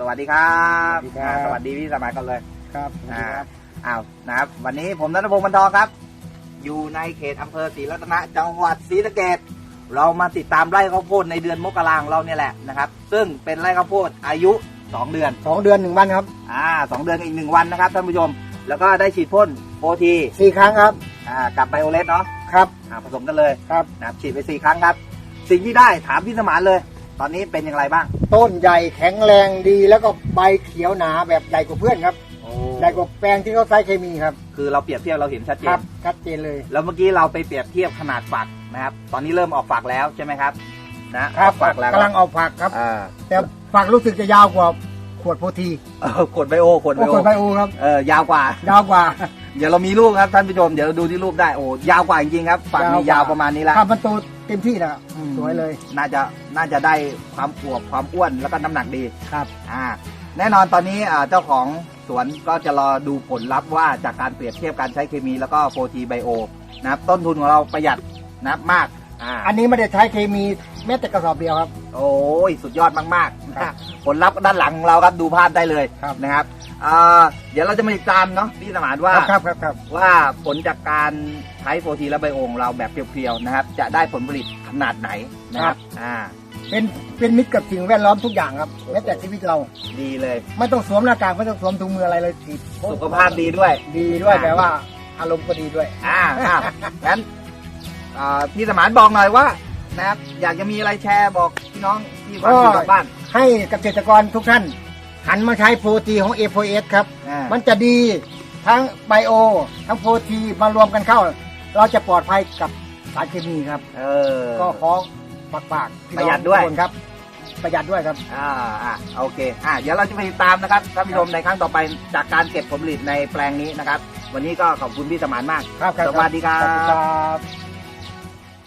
สวัสดีครับสวัสดีครับ อ่าสวัสดีพี่สมัยก่อนเลย ครับอ่าอ้าวนะครับ วันนี้ผมนัทพงศ์บรรทองครับ อยู่ในเขตอำเภอศรีรัตนะจังหวัดศรีสะเกษเรามาติดตามไร่ข้าวโพดในเดือนมกราของเราเนี่ยแหละนะครับ ซึ่งเป็นไร่ข้าวโพดอายุ 2 เดือน สองเดือนหนึ่งวันครับอ่าสองเดือนกับอีกหนึ่งวันนะครับท่านผู้ชม แล้วก็ได้ฉีดพ่นโอทีสี่ครั้งครับ อ่ากับไบโอเลสเนาะครับ อ่าผสมกันเลยครับ นะครับฉีดไปสี่ครั้งครับ สิ่งที่ได้ถามพี่สมานเลย ตอนนี้เป็นอย่างไรบ้าง ต้นใหญ่แข็งแรงดีแล้วก็ใบเขียวหนาแบบใหญ่กว่าเพื่อนครับโอ้ใหญ่กว่าแปลงที่เขาใช้เคมีครับคือเราเปรียบเทียบเราเห็นชัดเจครันบชัดเจนเลย แล้วเมื่อกี้เราไปเปรียบเทียบขนาดฝักนะครับ ตอนนี้เริ่มออกฝักแล้วใช่ไหมครับ นะออกฝักแล้วกำลังเอาผักครับ อ่าแต่ฝักรู้สึกจะยาวกว่าขวดโพธีเออขวดไบโอขวดไบโอ้โอขวดไบโอครับ เออยาวกว่า ยาวกว่าเดี๋ยวเรามีรูปครับท่านผู้ชมเดี๋ยวเราดูที่รูปได้โอ้ยาวกว่าจริงๆครับฝักนี้ยาวประมาณนี้แล้วครับมันโต เต็มที่แล้วสวยเลยน่าจะน่าจะได้ความอวบความอ้วนแล้วก็น้ำหนักดีครับ อ่าแน่นอนตอนนี้อ่าเจ้าของสวนก็จะรอดูผลลัพธ์ว่าจากการเปรียบเทียบการใช้เคมีแล้วก็โฟทีไบโอนะครับต้นทุนของเราประหยัดนะครับมาก อ่า อันนี้ไม่ได้ใช้เคมีแม้แต่กระสอบเดียวครับ โอ้ยสุดยอดมากๆครับผลลัพธ์ด้านหลังของเราครับดูภาพได้เลยครับ นะครับอ่าเดี๋ยวเราจะมาติดตามเนาะพี่สมานว่า ครับครับครับ ว่าผลจากการใช้โฟทีและไบโอของเราแบบเพียวๆนะครับ จะได้ผลผลิตขนาดไหนนะครับอ่า เป็นเป็นมิตรกับสิ่งแวดล้อมทุกอย่างครับแม้แต่ชีวิตเรา ดีเลย ไม่ต้องสวมหน้ากากไม่ต้องสวมถุงมืออะไรเลยฉีดสุขภาพดีด้วย ดีด้วยอ่าแต่ว่าอารมณ์ก็ดีด้วย อ่าอ่างั้นอ่า พี่สมานบอกหน่อยว่านะครับอยากจะมีอะไรแชร์บอกพี่น้องที่ฟังอยู่ก็ทางบ้าน ให้เกษตรกรทุกท่าน หันมาใช้โฟตีของ a อ s ครับ อ่ามันจะดีทั้งไบโอ ทั้งโฟตีมารวมกันเข้า เราจะปลอดภัยกับสารเคมีครับ เออ ก็ขอฝากฝากพี่ประน้องหยัดด้วย ทุกคนครับ ประหยัดด้วยครับ อ่าอ่าโอเคอ่าเดี๋ยวเราจะไปติดตามนะครับท่านผู้ชมในครั้งต่อไปจากการเก็บผลผลิตในแปลงนี้นะครับ วันนี้ก็ขอบคุณพี่สมานมาก ครับครับสวัสดีครัสวัสดีบครับ